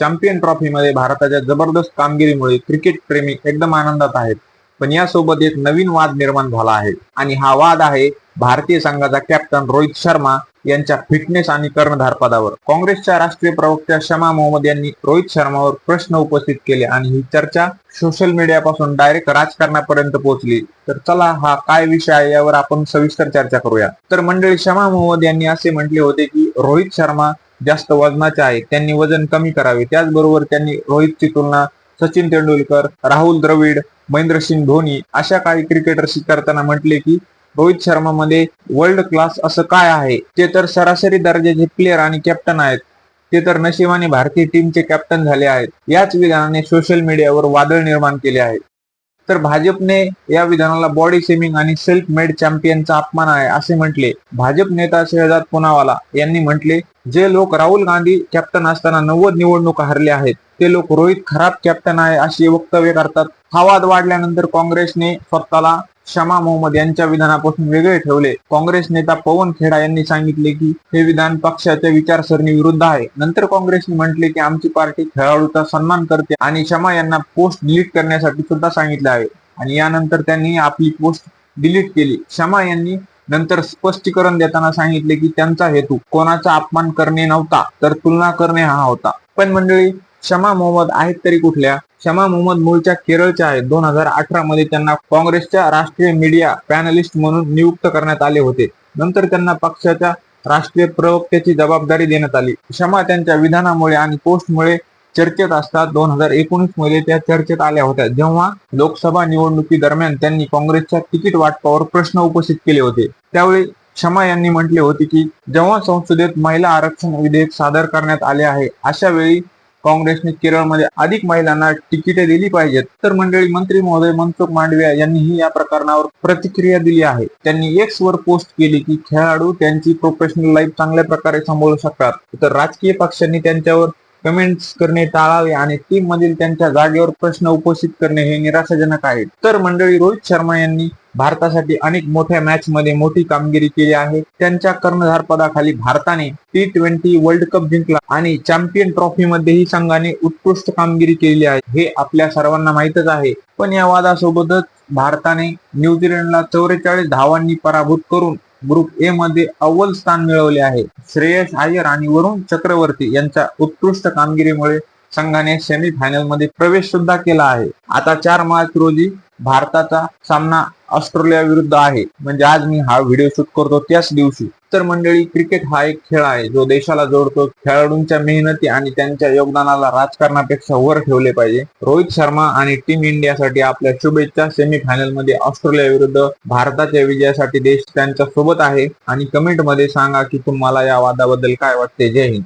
Champion ट्रॉफीमध्ये भारताच्या जबरदस्त कामगिरीमुळे क्रिकेट प्रेमी एकदम आनंदात आहेत. पण यासोबत एक नवीन वाद निर्माण झाला आहे. आणि हा वाद आहे भारतीय संघाचा कॅप्टन रोहित शर्मा यांच्या फिटनेस आणि कर्णधार पदावर. काँग्रेसच्या राष्ट्रीय प्रवक्त्या शमा मोहम्मद यांनी रोहित शर्मावर प्रश्न उपस्थित केले आणि ही चर्चा सोशल मीडियापासून डायरेक्ट राजकारणापर्यंत पोहोचली. तर चला हा काय विषय आहे यावर आपण सविस्तर चर्चा करूया. तर मंडळी शमा मोहम्मद यांनी असे म्हटले होते की रोहित शर्मा जास्त वजनाचे आहेत त्यांनी वजन कमी करावे. त्याचबरोबर त्यांनी रोहितची तुलना सचिन तेंडुलकर राहुल द्रविड महेंद्रसिंग धोनी अशा काही क्रिकेटरशी करताना म्हटले की रोहित शर्मा मध्ये वर्ल्ड क्लास असं काय आहे? ते तर सरासरी दर्जाचे प्लेअर आणि कॅप्टन आहेत. ते तर नशिबाने भारतीय टीमचे कॅप्टन झाले आहेत. याच विधानाने सोशल मीडियावर वादळ निर्माण केले आहे तर भाजपने या विधानाला बॉडी सेमिंग आणि सेल्फ मेड चॅम्पियनचा अपमान आहे असे म्हटले. भाजप नेता शहजाद पुनावाला यांनी म्हटले जे लोक राहुल गांधी कॅप्टन असताना नव्वद निवडणूक हरले आहेत ते लोक रोहित खराब कॅप्टन आहे अशी वक्तव्य करतात. हा वाद वाढल्यानंतर काँग्रेसने स्वतःला शमा मोहम्मद यांच्या विधानापासून वेगळे ठेवले. काँग्रेस नेता पवन खेडा यांनी सांगितले की हे विधान पक्षाच्या विचारसरणी विरुद्ध आहे. नंतर काँग्रेसने म्हटले की आमची पार्टी खेळाडूचा सन्मान करते आणि शमा यांना पोस्ट डिलीट करण्यासाठी सुद्धा सांगितले आहे. आणि यानंतर त्यांनी आपली पोस्ट डिलीट केली. शमा यांनी नंतर स्पष्टीकरण देताना सांगितले की त्यांचा हेतू कोणाचा अपमान करणे नव्हता तर तुलना करणे हा होता. पण मंडळी क्षमा मोहम्मद आहेत तरी कुठल्या? क्षमा मोहम्मद मूळच्या केरळच्या आहेत. दोन हजार अठरा मध्ये त्यांना काँग्रेसच्या राष्ट्रीय मीडिया पॅनलिस्ट म्हणून नियुक्त करण्यात आले होते. नंतर त्यांना पक्षाच्या राष्ट्रीय प्रवक्त्याची जबाबदारी देण्यात आली. क्षमा त्यांच्या विधानामुळे आणि पोस्टमुळे चर्चेत असतात. दोन हजार एकोणीसमध्ये त्या चर्चेत आल्या होत्या. जेव्हा लोकसभा निवडणुकी दरम्यान त्यांनी काँग्रेसच्या तिकीट वाटपावर प्रश्न उपस्थित केले होते. त्यावेळी क्षमा यांनी म्हटले होते की जेव्हा संसदेत महिला आरक्षण विधेयक सादर करण्यात आले आहे अशा वेळी काँग्रेसने केरळमध्ये अधिक महिलांना तिकिटे दिली पाहिजेत. तर मंडळी मंत्री महोदय मनसुख मांडविया यांनीही या प्रकरणावर प्रतिक्रिया दिली आहे. त्यांनी एक्स वर पोस्ट केली की खेळाडू त्यांची प्रोफेशनल लाईफ चांगल्या प्रकारे सांभाळू शकतात. तर राजकीय पक्षांनी त्यांच्यावर कमेंट्स करणे टाळावे आणि टीम मधील त्यांच्या जागेवर प्रश्न उपस्थित करणे हे निराशाजनक आहे. तर मंडळी रोहित शर्मा यांनी भारतासाठी अनेक मोठ्या मॅच मध्ये मोठी कामगिरी केली आहे. त्यांच्या कर्णधारपदाखाली भारताने टी ट्वेंटी वर्ल्ड कप जिंकला आणि चॅम्पियन ट्रॉफी मध्येही संघाने उत्कृष्ट कामगिरी केली आहे. हे आपल्या सर्वांना माहीतच आहे. पण या वादासोबतच भारताने न्यूझीलंडला चौवेचाळीस धावांनी पराभूत करून ग्रुप ए मध्ये अव्वल स्थान मिळवले आहे. श्रेयस आयर आणि वरुण चक्रवर्ती यांच्या उत्कृष्ट कामगिरीमुळे संघाने सेमी फायनलमध्ये प्रवेश सुद्धा केला आहे. आता चार मार्च रोजी भारताचा सामना ऑस्ट्रेलिया विरुद्ध आहे. म्हणजे आज मी हा व्हिडिओ शूट करतो त्याच दिवशी. तर मंडळी क्रिकेट हा एक खेळ आहे. जो देशाला जोडतो खेळाडूंच्या मेहनती आणि त्यांच्या योगदानाला राजकारणापेक्षा वर ठेवले पाहिजे. रोहित शर्मा आणि टीम इंडियासाठी आपल्या शुभेच्छा. सेमीफायनलमध्ये ऑस्ट्रेलिया विरुद्ध भारताच्या विजयासाठी देश त्यांच्यासोबत आहे. आणि कमेंटमध्ये सांगा की तुम्हाला या वादाबद्दल काय वाटते? जय हिंद.